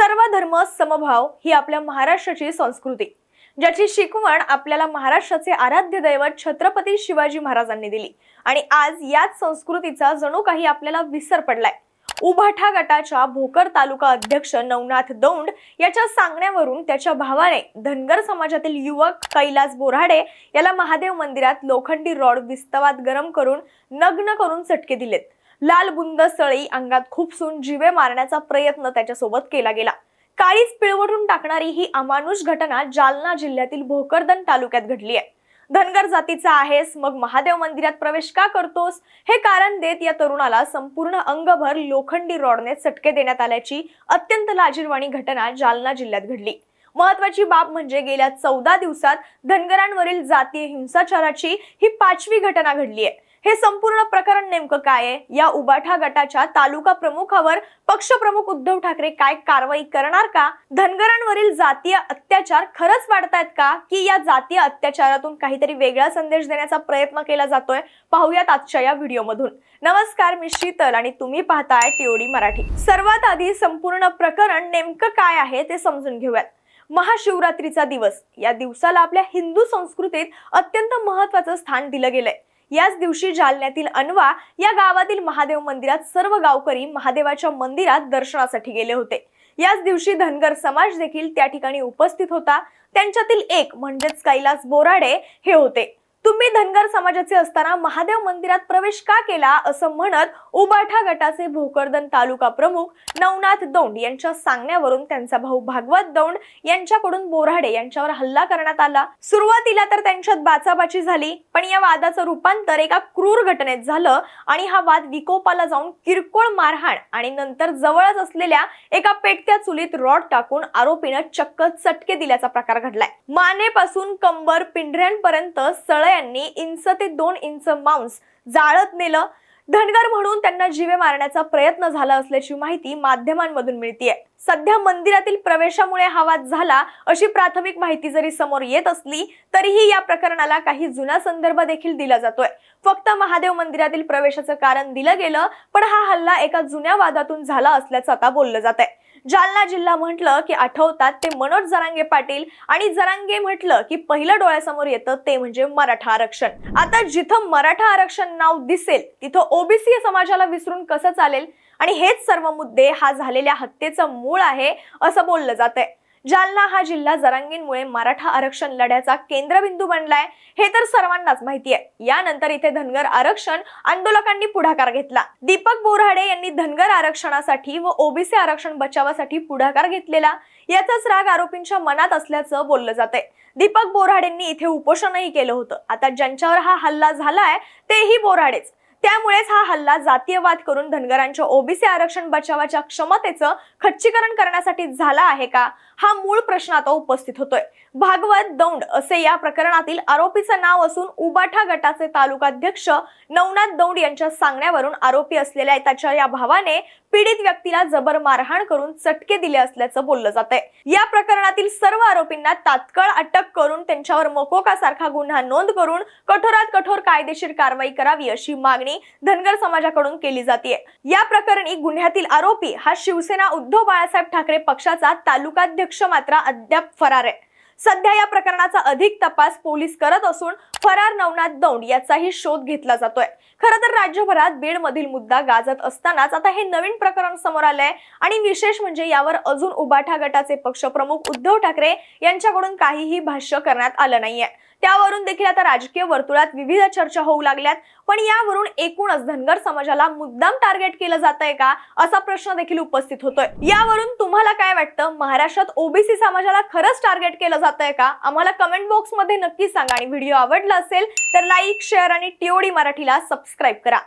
सर्व धर्म समभाव ही आपल्या महाराष्ट्राची संस्कृती ज्याची शिकवण आपल्याला महाराष्ट्राचे आराध्य दैवत छत्रपती शिवाजी महाराजांनी दिली. आणि आज याच संस्कृतीचा जणू काही आपल्याला विसर पडलाय. उभाठा गटाच्या भोकर तालुका अध्यक्ष नवनाथ दौंड याच्या सांगण्यावरून त्याच्या भावाने धनगर समाजातील युवक कैलास बोराडे याला महादेव मंदिरात लोखंडी रॉड विस्तवात गरम करून नग्न करून चटके दिलेत. लाल बुंद सळी अंगात खुपसून जिवे मारण्याचा प्रयत्न त्याच्यासोबत केला गेला. काळीच पिळवटून टाकणारी ही अमानुष घटना जालना जिल्ह्यातील भोकरदन तालुक्यात घडली आहे. धनगर जातीचा आहेस मग महादेव मंदिरात प्रवेश का करतोस? हे कारण देत या तरुणाला संपूर्ण अंगभर लोखंडी रॉडने चटके देण्यात आल्याची अत्यंत लाजीरवाणी घटना जालना जिल्ह्यात घडली. महत्वाची बाब म्हणजे गेल्या चौदा दिवसात धनगरांवरील जातीय हिंसाचाराची ही पाचवी घटना घडली आहे. हे संपूर्ण प्रकरण नेमकं काय आहे? या उबाठा गटाच्या तालुका प्रमुखावर पक्षप्रमुख उद्धव ठाकरे काय कारवाई करणार का? धनगरांवरील जातीय अत्याचार खरंच वाढतायत का? की या जातीय अत्याचारातून काहीतरी वेगळा संदेश देण्याचा प्रयत्न केला जातोय? पाहूयात आजच्या या व्हिडिओमधून. नमस्कार मी शीतल आणि तुम्ही पाहताय टीओडी मराठी. सर्वात आधी संपूर्ण प्रकरण नेमकं काय आहे ते समजून घेऊयात. महाशिवरात्रीचा दिवस. या दिवसाला आपल्या हिंदू संस्कृतीत अत्यंत महत्वाचं स्थान दिलं गेलंय. याच दिवशी जालन्यातील अनवा या गावातील महादेव मंदिरात सर्व गावकरी महादेवाच्या मंदिरात दर्शनासाठी गेले होते. याच दिवशी धनगर समाज देखील त्या ठिकाणी उपस्थित होता. त्यांच्यातील एक म्हणजेच कैलास बोराडे हे होते. तुम्ही धनगर समाजाचे असताना महादेव मंदिरात प्रवेश का केला असं म्हणत उबाठा गटाचे भोकरदन तालुका प्रमुख नवनाथ दौंड यांच्या सांगण्यावरून त्यांचा भाऊ भागवत दौंड यांच्याकडून बोराडे यांच्यावर हल्ला करण्यात आला. सुरुवातीला तर त्यांच्यात बाचाबाची झाली पण या वादाचं रूपांतर एका क्रूर घटनेत झालं आणि हा वाद विकोपाला जाऊन किरकोळ मारहाण आणि नंतर जवळच असलेल्या एका पेटत्या चुलीत रॉड टाकून आरोपीनं चक्क चटके दिल्याचा प्रकार घडलाय. मानेपासून कंबर पिंढऱ्यांपर्यंत सळ सळयांनी इंच ते दोन इंच मांस जाळत नेलं. धनगर म्हणून त्यांना जीवे मारण्याचा प्रयत्न झाला असल्याची माहिती माध्यमांमधून मिळतीये. सध्या मंदिरातील प्रवेशामुळे हा वाद झाला अशी प्राथमिक माहिती जरी समोर येत असली तरीही या प्रकरणाला काही जुना संदर्भ देखील दिला जातोय. फक्त महादेव मंदिरातील प्रवेशाचं कारण दिलं गेलं पण हा हल्ला एका जुन्या वादातून झाला असल्याचं आता बोललं जात आहे जालना जिल्हा म्हटलं की आठवतात ते मनोज जरांगे पाटील आणि जरांगे म्हटलं की पहिलं डोळ्यासमोर येतं ते म्हणजे मराठा आरक्षण. आता जिथं मराठा आरक्षण नाव दिसेल तिथं ओबीसी समाजाला विसरून कसं चालेल? आणि हेच सर्व मुद्दे हा झालेल्या हत्येचं मूळ आहे असं बोललं जात आहे जालना हा जिल्हा जरांगींमुळे मराठा आरक्षण लढ्याचा केंद्रबिंदू बनलाय हे तर सर्वांनाच माहिती आहे यानंतर इथे धनगर आरक्षण आंदोलकांनी पुढाकार घेतला. दीपक बोराडे यांनी धनगर आरक्षणासाठी व ओबीसी आरक्षण बचावासाठी पुढाकार घेतलेला याचाच राग आरोपींच्या मनात असल्याचं बोललं जातंय. दीपक बोराडेंनी इथे उपोषणही केलं होतं. आता ज्यांच्यावर हा हल्ला झालाय तेही बोराडेच. त्यामुळेच हा हल्ला जातीयवाद करून धनगरांच्या ओबीसी आरक्षण बचावाच्या क्षमतेचं खच्चीकरण करण्यासाठी झाला आहे का? हा मूळ प्रश्न आता उपस्थित होतोय. भागवत दौंड असे या प्रकरणातील आरोपीचं नाव असून उबाठा गटाचे तालुकाध्यक्ष नवनाथ दौंड यांच्या सांगण्यावरून आरोपी असलेल्या त्याच्या या भावाने पीडित व्यक्तीला जबर मारहाण करून चटके दिले असल्याचं बोललं जात आहे या प्रकरणातील सर्व आरोपींना तात्काळ अटक करून त्यांच्यावर मकोकासारखा गुन्हा नोंद करून कठोरात कठोर कायदेशीर कारवाई करावी अशी मागणी धनगर समाजाकडून केली जाते या प्रकरणी गुन्ह्यातील आरोपी हा शिवसेना उद्धव बाळासाहेब ठाकरे पक्षाचा तालुकाध्यक्ष मात्र अद्याप फरार आहे. सध्या या प्रकरणाचा अधिक तपास पोलीस करत असून फरार नवनाथ दौंड याचाही शोध घेतला जातोय. खरं तर राज्यभरात बीड मधील मुद्दा गाजत असतानाच आता हे नवीन प्रकरण समोर आलंय. आणि विशेष म्हणजे यावर अजून उबाठा गटाचे पक्षप्रमुख उद्धव ठाकरे यांच्याकडून काहीही भाष्य करण्यात आलं नाहीये. त्यावरून देखील आता राजकीय वर्तुळात विविध चर्चा होऊ लागल्यात. पण यावरून एकूणच धनगर समाजाला मुद्दाम टार्गेट केलं जात आहे का? असा प्रश्न देखील उपस्थित होतोय. यावरून तुम्हाला काय वाटतं? महाराष्ट्रात ओबीसी समाजाला खरंच टार्गेट केलं जात आहे का? आम्हाला कमेंट बॉक्समध्ये नक्की सांगा आणि व्हिडिओ आवडलं असेल तर लाईक शेअर आणि टीओडी मराठीला सबस्क्राईब करा.